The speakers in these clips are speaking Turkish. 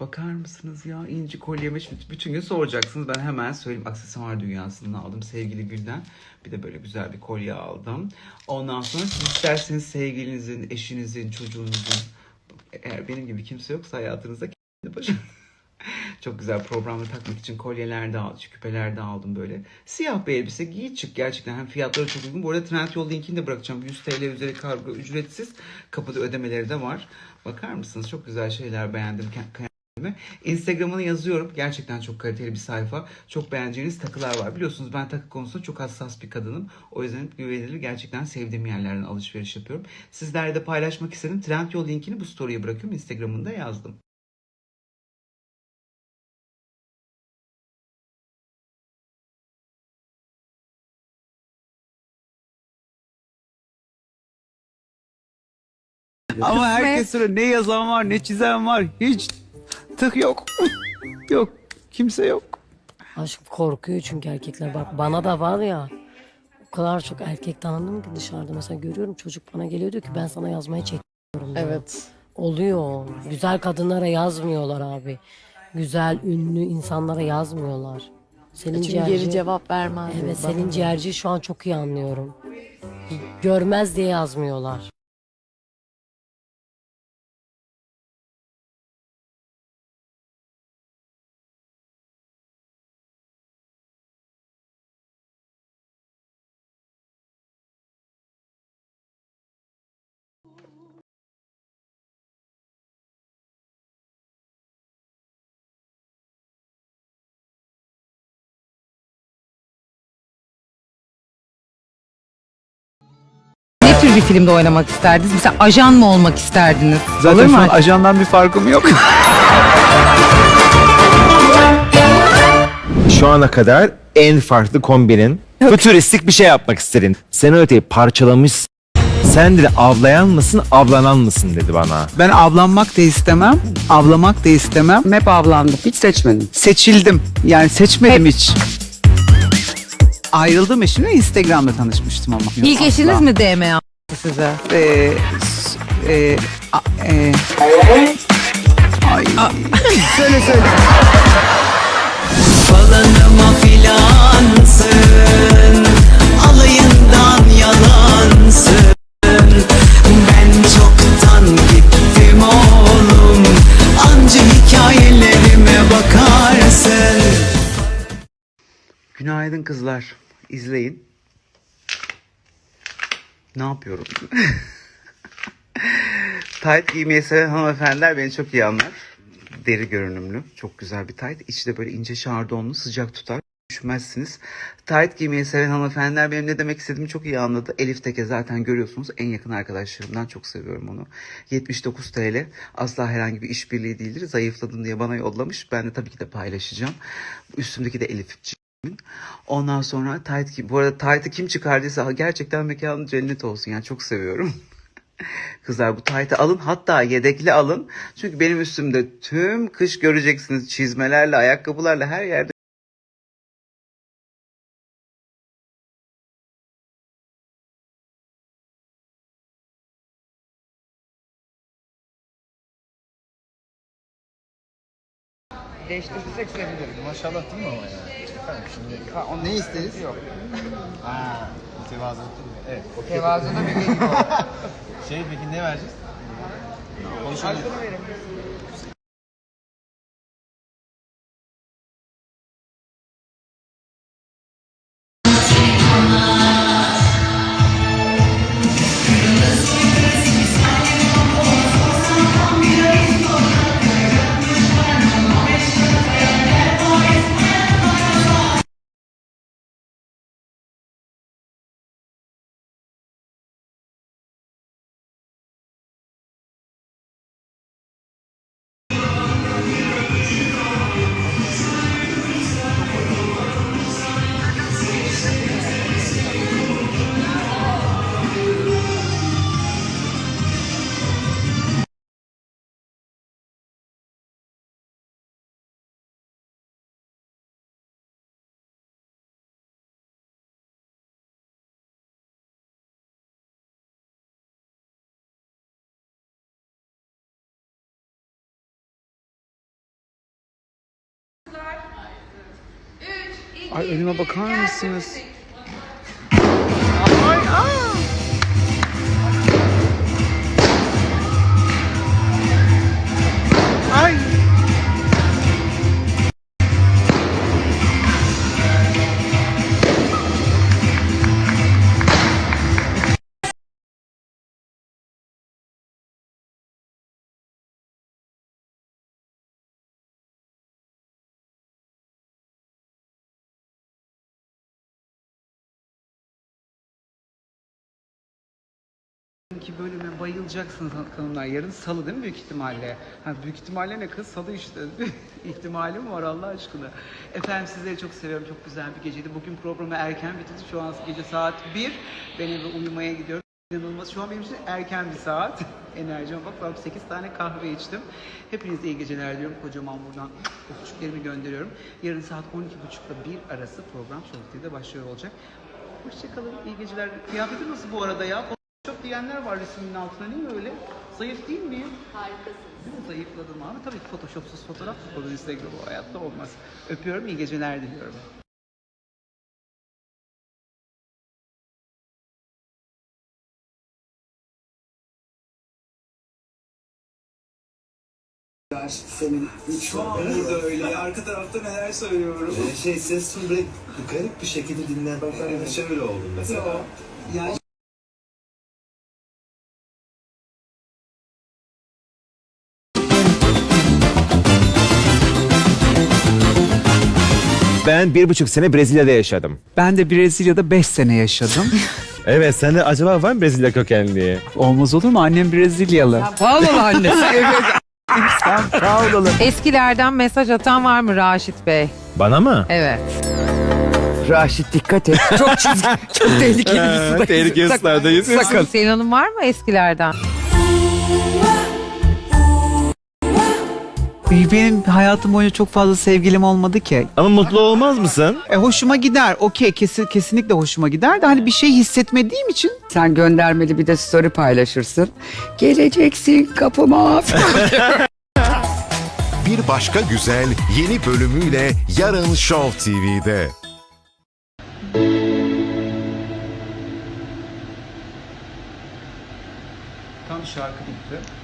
Bakar mısınız ya inci kolyeme şimdi bütün gün soracaksınız. Ben hemen söyleyeyim aksesuar dünyasından aldım sevgili Gül'den. Bir de böyle güzel bir kolye aldım. Ondan sonra siz isterseniz sevgilinizin, eşinizin, çocuğunuzun eğer benim gibi kimse yoksa hayatınızda kendi başına çok güzel programda takmak için kolyeler de aldım, küpeler de aldım böyle. Siyah bir elbise giy çık gerçekten hem fiyatları çok uygun. Bu arada Trendyol linkini de bırakacağım. 100 TL üzeri kargo ücretsiz. Kapıda ödemeleri de var. Bakar mısınız? Çok güzel şeyler beğendim. Instagram'ını yazıyorum. Gerçekten çok kaliteli bir sayfa. Çok beğeneceğiniz takılar var. Biliyorsunuz ben takı konusunda çok hassas bir kadınım. O yüzden güvenilir gerçekten sevdiğim yerlerden alışveriş yapıyorum. Sizlerle de paylaşmak istedim. Trendyol linkini bu story'e bırakıyorum. Instagram'ında yazdım. Ama herkes söyle ne yazan var ne çizen var. Hiç tık yok. yok. Kimse yok. Aşk korkuyor çünkü erkekler. Bak bana da var ya. O kadar çok erkek tanıdım ki dışarıda. Mesela görüyorum çocuk bana geliyor diyor ki ben sana yazmaya çekiyorum. diyor. Evet. Oluyor. Güzel kadınlara yazmıyorlar abi. Güzel, ünlü insanlara yazmıyorlar. Senin Çünkü geri cevap vermez. Evet senin ciğerci şu an çok iyi anlıyorum. Görmez diye yazmıyorlar. Tür bir filmde oynamak isterdiniz? Mesela ajan mı olmak isterdiniz? Zaten Olur şu mu? an ajandan bir farkım yok. Şu ana kadar en farklı kombinin fütüristik bir şey yapmak istedin. Sen öteyi parçalamış. Sen dedi avlayan mısın, avlanan mısın dedi bana. ben avlanmak da istemem, avlamak da istemem. Hep avlandım. Hiç seçmedim. Seçildim. Yani seçmedim hiç. Ayrıldım eşimle Instagram'da tanışmıştım ama. İlk eşiniz mi DM yaptı size? Ee, e, a- e, ay. söyle söyle. Falanıma filansın Alayından yalansın Ben çoktan gittim oğlum Anca hikayelerime bakarsın Günaydın kızlar. İzleyin. Ne yapıyorum? tight giymeyi seven hanımefendiler beni çok iyi anlar. Deri görünümlü. Çok güzel bir tight. İçi de böyle ince şardonlu sıcak tutar. Üşümezsiniz. Tight giymeyi seven hanımefendiler benim ne demek istediğimi çok iyi anladı. Elif Teke zaten görüyorsunuz. En yakın arkadaşlarımdan çok seviyorum onu. 79 TL. Asla herhangi bir işbirliği değildir. Zayıfladın diye bana yollamış. Ben de tabii ki de paylaşacağım. Üstümdeki de Elif Ondan sonra tight kim? Bu arada tight'ı kim çıkardıysa gerçekten mekanı cennet olsun. Yani çok seviyorum. Kızlar bu tight'ı alın hatta yedekli alın. Çünkü benim üstümde tüm kış göreceksiniz çizmelerle, ayakkabılarla her yerde Değiştirdiysek sevinirim. Maşallah değil mi ama ya? Efendim şimdi... Ha, o ne isteriz? Yok. Ha, mi? Evet. Okay. Tevazuda bir şey Şey peki ne vereceğiz? Konuşalım. Ay önüme bakar mısınız? Ay, Ay. Ki bölüme bayılacaksınız hanımlar. Yarın salı değil mi büyük ihtimalle? Ha, büyük ihtimalle ne kız? Salı işte. İhtimalim var Allah aşkına. Efendim sizleri çok seviyorum. Çok güzel bir geceydi. Bugün programı erken bitirdi. Şu an gece saat 1. Ben eve uyumaya gidiyorum. İnanılmaz. Şu an benim için erken bir saat. Enerjime bak. Ben 8 tane kahve içtim. Hepinize iyi geceler diyorum. Kocaman buradan öpücüklerimi gönderiyorum. Yarın saat 12.30'da 1 arası program Show TV'de başlıyor olacak. Hoşçakalın. İyi geceler. Kıyafetim nasıl bu arada ya? Çok diyenler var resmin altına değil mi öyle? Zayıf değil miyim? Harikasın. Değil mi? Zayıfladım abi. Tabii ki photoshopsuz fotoğraf olur Instagram o hayatta olmaz. Öpüyorum, iyi geceler diliyorum. Senin Şu an burada öyle. Arka tarafta neler söylüyorum. şey ses böyle garip bir şekilde dinlen. Ben de şöyle oldum mesela. Yani Ben bir buçuk sene Brezilya'da yaşadım. Ben de Brezilya'da 5 sene yaşadım. Evet sende acaba var mı Brezilya kökenli? Olmaz olur mu? Annem Brezilyalı. Pahalı annesi. Sen Paulalı. Eskilerden mesaj atan var mı Raşit Bey? Bana mı? Evet. Raşit dikkat et. Çok çizgi. Çok tehlikeli bir sudayız. Tehlikeli Sakın, sulardayız. Sakın. Selin Hanım var mı eskilerden? Benim hayatım boyunca çok fazla sevgilim olmadı ki. Ama mutlu olmaz mısın? E hoşuma gider. Okey kesin, kesinlikle hoşuma gider de hani bir şey hissetmediğim için Sen göndermeli bir de story paylaşırsın. Geleceksin kapıma. Bir Başka Güzel yeni bölümüyle yarın Show TV'de. Tam şarkı bitti.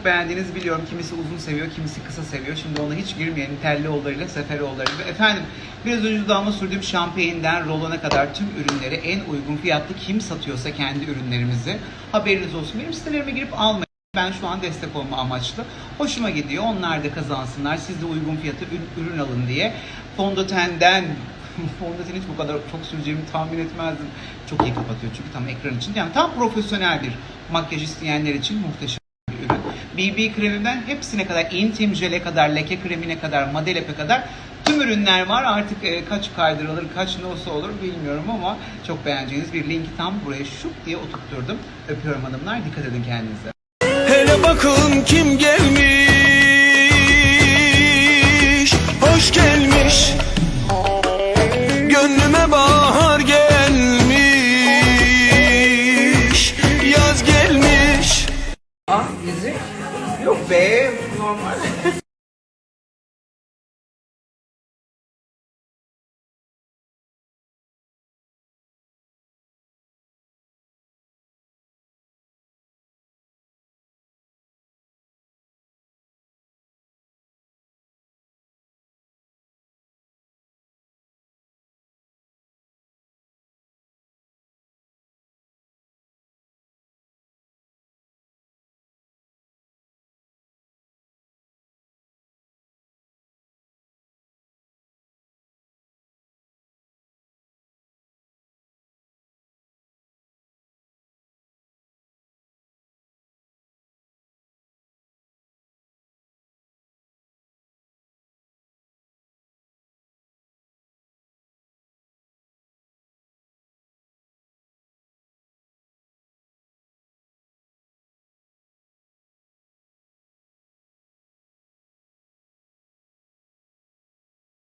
Çok beğendiğinizi biliyorum. Kimisi uzun seviyor, kimisi kısa seviyor. Şimdi ona hiç girmeyelim. Telli Seferoğulları'yla. Efendim, biraz önce dudağıma sürdüğüm şampuan'den rolona kadar tüm ürünleri en uygun fiyatlı kim satıyorsa kendi ürünlerimizi haberiniz olsun. Benim sitelerime girip almayın. Ben şu an destek olma amaçlı. Hoşuma gidiyor. Onlar da kazansınlar. Siz de uygun fiyata ür- ürün alın diye. Fondötenden Fondöten hiç bu kadar çok süreceğimi tahmin etmezdim. Çok iyi kapatıyor çünkü tam ekran için. Yani tam profesyonel bir makyaj isteyenler için muhteşem. BB kreminden hepsine kadar, intim jele kadar, leke kremine kadar, madelepe kadar tüm ürünler var. Artık e, kaç kaydırılır, kaç nasıl olur bilmiyorum ama çok beğeneceğiniz bir linki tam buraya şup diye oturtturdum. Öpüyorum hanımlar. Dikkat edin kendinize. Hele bakın kim gelmiş